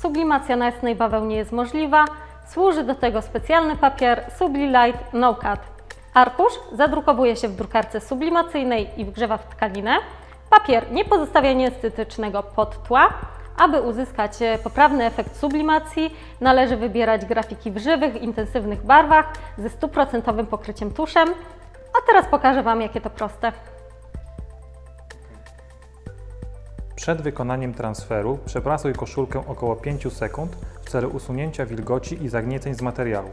sublimacja na jasnej bawełnie jest możliwa, służy do tego specjalny papier Sublilite No Cut. Arkusz zadrukowuje się w drukarce sublimacyjnej i wgrzewa w tkaninę. Papier nie pozostawia nieestetycznego podtła. Aby uzyskać e, poprawny efekt sublimacji, należy wybierać grafiki w żywych, intensywnych barwach ze stuprocentowym pokryciem tuszem. A teraz pokażę Wam, jakie to proste. Przed wykonaniem transferu przeprasuj koszulkę około 5 sekund w celu usunięcia wilgoci i zagnieceń z materiału.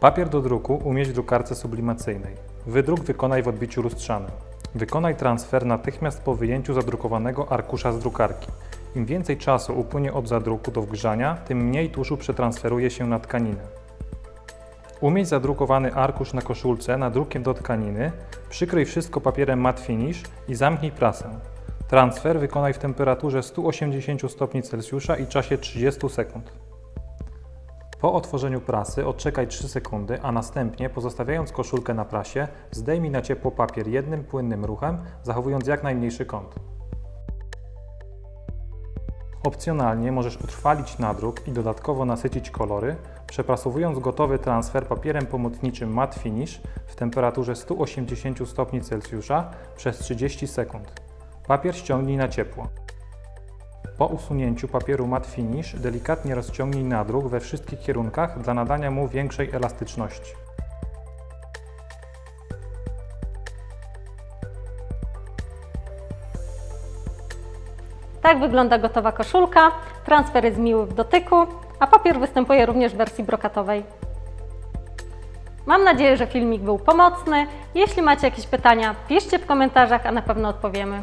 Papier do druku umieść w drukarce sublimacyjnej. Wydruk wykonaj w odbiciu lustrzanym. Wykonaj transfer natychmiast po wyjęciu zadrukowanego arkusza z drukarki. Im więcej czasu upłynie od zadruku do wgrzania, tym mniej tuszu przetransferuje się na tkaninę. Umieść zadrukowany arkusz na koszulce nadrukiem do tkaniny, przykryj wszystko papierem matte finish i zamknij prasę. Transfer wykonaj w temperaturze 180 stopni Celsjusza i czasie 30 sekund. Po otworzeniu prasy odczekaj 3 sekundy, a następnie pozostawiając koszulkę na prasie, zdejmij na ciepło papier jednym płynnym ruchem, zachowując jak najmniejszy kąt. Opcjonalnie możesz utrwalić nadruk i dodatkowo nasycić kolory, przeprasowując gotowy transfer papierem pomocniczym matte finish w temperaturze 180 stopni Celsjusza przez 30 sekund. Papier ściągnij na ciepło. Po usunięciu papieru matte finish delikatnie rozciągnij nadruk we wszystkich kierunkach dla nadania mu większej elastyczności. Tak wygląda gotowa koszulka. Transfer jest miły w dotyku, a papier występuje również w wersji brokatowej. Mam nadzieję, że filmik był pomocny. Jeśli macie jakieś pytania, piszcie w komentarzach, a na pewno odpowiemy.